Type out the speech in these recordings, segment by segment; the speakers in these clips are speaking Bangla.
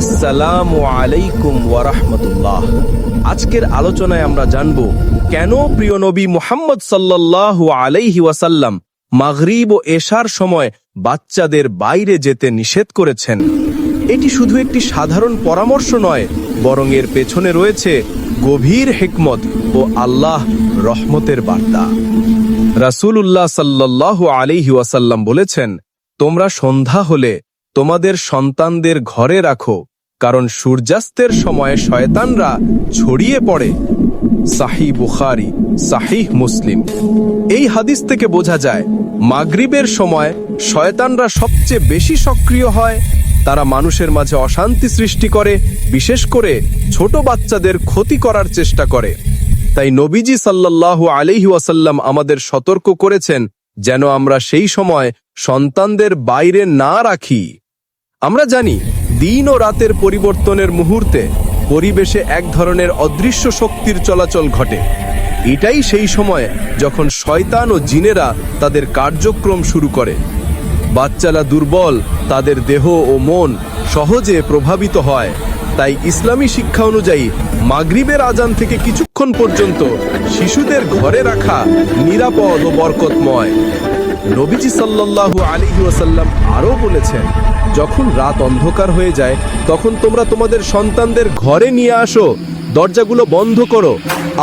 আসসালামু আলাইকুম ওয়ারাহমাতুল্লাহ আজকের আলোচনায় আমরা জানব, কেন প্রিয় নবী মুহাম্মদ সাল্লাল্লাহু আলাইহি ওয়াসাল্লাম মাগরিব ও এশার সময় বাচ্চাদের বাইরে যেতে নিষেধ করেছেন? এটি শুধু একটি সাধারণ পরামর্শ নয়, বরং এর পেছনে রয়েছে গভীর হেকমত ও আল্লাহ রহমতের বার্তা। রাসূলুল্লাহ সাল্লাল্লাহু আলাইহি ওয়াসাল্লাম বলেছেন, তোমরা সন্ধ্যা হলে তোমাদের সন্তানদের ঘরে রাখো, কারণ সূর্যাস্তের সময় শয়তানরা ছড়িয়ে পড়ে। সাহি বুখারি, সাহিহ মুসলিম। এই হাদিস থেকে বোঝা যায়, মাগরিবের সময় শয়তানরা সবচেয়ে বেশি সক্রিয় হয়। তারা মানুষের মাঝে অশান্তি সৃষ্টি করে, বিশেষ করে ছোট বাচ্চাদের ক্ষতি করার চেষ্টা করে। তাই নবীজি আলাইহি ওয়াসাল্লাম আমাদের সতর্ক করেছেন, যেন আমরা সেই সময় সন্তানদের বাইরে না রাখি। আমরা জানি দিন ও রাতের পরিবর্তনের মুহূর্তে পরিবেশে এক ধরনের অদৃশ্য শক্তির চলাচল ঘটে। এটাই সেই সময় যখন শয়তান ও জিনেরা তাদের কার্যক্রম শুরু করে। বাচ্চারা দুর্বল, তাদের দেহ ও মন সহজে প্রভাবিত হয়। তাই ইসলামী শিক্ষা অনুযায়ী মাগরিবের আজান থেকে কিছুক্ষণ পর্যন্ত শিশুদের ঘরে রাখা নিরাপদ ও বরকতময়। নবীজি সাল্লাল্লাহু আলাইহি ওয়াসাল্লাম আরও বলেছেন, যখন রাত অন্ধকার হয়ে যায়, তখন তোমরা তোমাদের সন্তানদের ঘরে নিয়ে আসো, দরজাগুলো বন্ধ করো,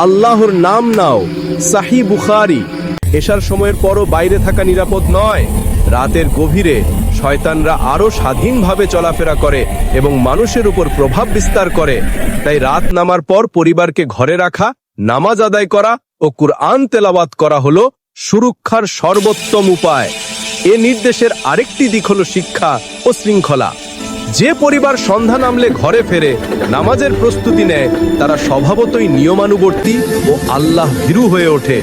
আল্লাহর নাম নাও, সাহি বুখারি। এশার সময়ের পরও বাইরে থাকা নিরাপদ নয়। রাতের গভীরে শয়তানরা আরও স্বাধীনভাবে চলাফেরা করে এবং মানুষের উপর প্রভাব বিস্তার করে। তাই রাত নামার পর পরিবারকে ঘরে রাখা, নামাজ আদায় করা ও কুরআন তেলাওয়াত করা হলো সুরক্ষার সর্বোত্তম উপায়। এ নির্দেশের আরেকটি দিক হল শিক্ষা ও শৃঙ্খলা। যে পরিবার সন্ধ্যা নামলে ঘরে ফেরে নামাজের প্রস্তুতি নেয়, তারা স্বভাবতই নিয়মানুবর্তী ও আল্লাহ ভীরু হয়ে ওঠে।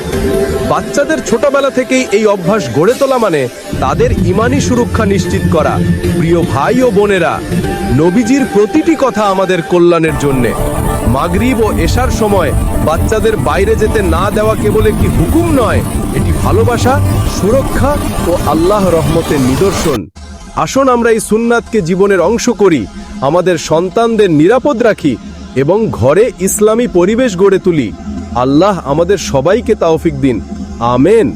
বাচ্চাদের ছোটবেলা থেকেই এই অভ্যাস গড়ে তোলা মানে তাদের ইমানি সুরক্ষা নিশ্চিত করা। প্রিয় ভাই ও বোনেরা, নবীজির প্রতিটি কথা আমাদের কল্যাণের জন্যে। মাগরিব ও এশার সময় বাচ্চাদের বাইরে যেতে না দেওয়া কেবল একটি হুকুম নয়, এটি ভালোবাসা, সুরক্ষা ও আল্লাহ রহমতের নিদর্শন। আসুন আমরা এই সুন্নাতকে জীবনের অংশ করি, আমাদের সন্তানদের নিরাপদ রাখি এবং ঘরে ইসলামী পরিবেশ গড়ে তুলি। আল্লাহ আমাদের সবাইকে তাওফিক দিন। আমেন।